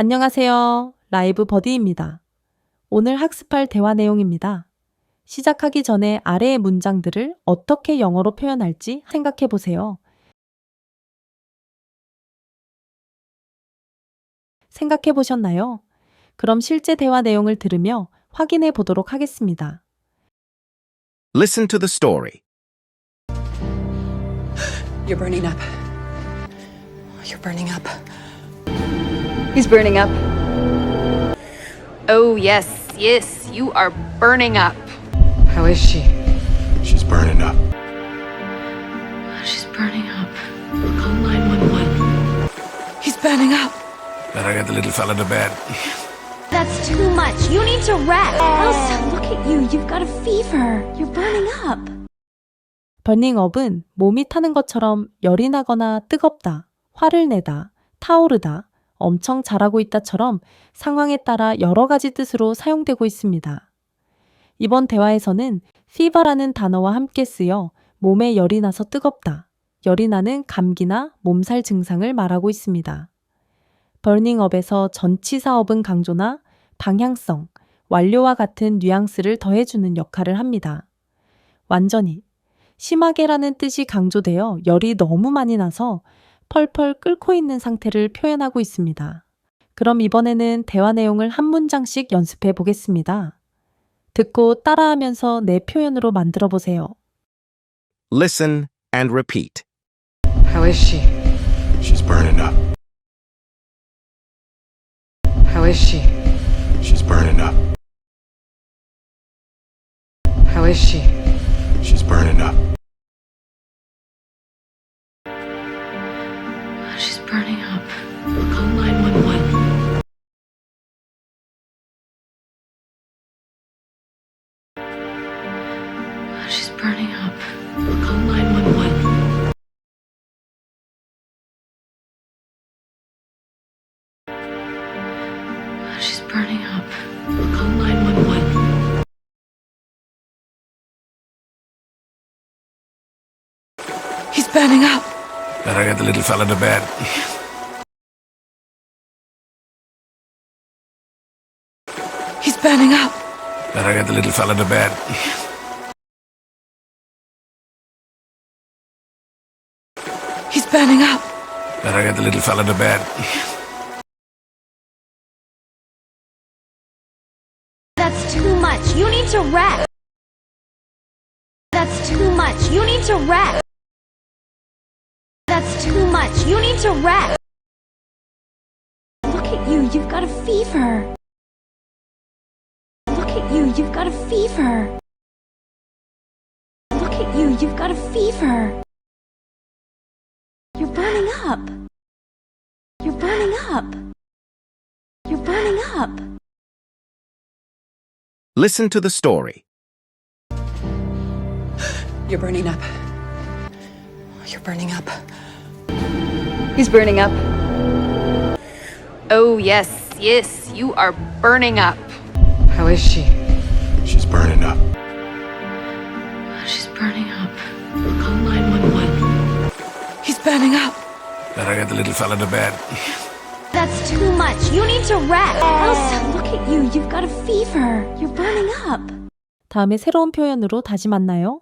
안녕하세요. 라이브 버디입니다. 오늘 학습할 대화 내용입니다. 시작하기 전에 아래의 문장들을 어떻게 영어로 표현할지 생각해 보세요. 생각해 보셨나요? 그럼 실제 대화 내용을 들으며 확인해 보도록 하겠습니다. Listen to the story. You're burning up. You're burning up. He's burning up. Oh, yes, yes, you are burning up. How is she? She's burning up. She's burning up. Call 911. He's burning up. Better get the little fella to bed. That's too much. You need to rest. Elsa, look at you. You've got a fever. You're burning up. 버닝업은 몸이 타는 것처럼 열이 나거나 뜨겁다, 화를 내다, 타오르다, 엄청 잘하고 있다처럼 상황에 따라 여러 가지 뜻으로 사용되고 있습니다. 이번 대화에서는 fever라는 단어와 함께 쓰여 몸에 열이 나서 뜨겁다, 열이 나는 감기나 몸살 증상을 말하고 있습니다. 버닝업에서 전치 사업은 강조나 방향성, 완료와 같은 뉘앙스를 더해주는 역할을 합니다. 완전히 심하게라는 뜻이 강조되어 열이 너무 많이 나서 펄펄 끓고 있는 상태를 표현하고 있습니다. 그럼 이번에는 대화 내용을 한 문장씩 연습해 보겠습니다. 듣고 따라하면서 내 표현으로 만들어 보세요. Listen and repeat. How is she? She's burning up. How is she? She's burning up. How is she? She's burning up. Burning up. Call 911. She's burning up. Call 911. She's burning up. Call 911. Better get the little fella to bed. He's burning up. Better get the little fella to bed. He's burning up. Better get the little fella to bed. That's too much. You need to rest. That's too much. You need to rest. That's too much. You need to rest. Look at you. You've got a fever. Look at you. You've got a fever. Look at you. You've got a fever. You're burning up. You're burning up. You're burning up. Listen to the story. You're burning up. You're burning up. He's burning up. Oh, yes, yes, you are burning up. How is she? She's burning up. She's burning up. Call 911. He's burning up. Better get the little fella to bed. That's too much. You need to rest. Elsa, look at you. You've got a fever. You're burning up. 다음에 새로운 표현으로 다시 만나요.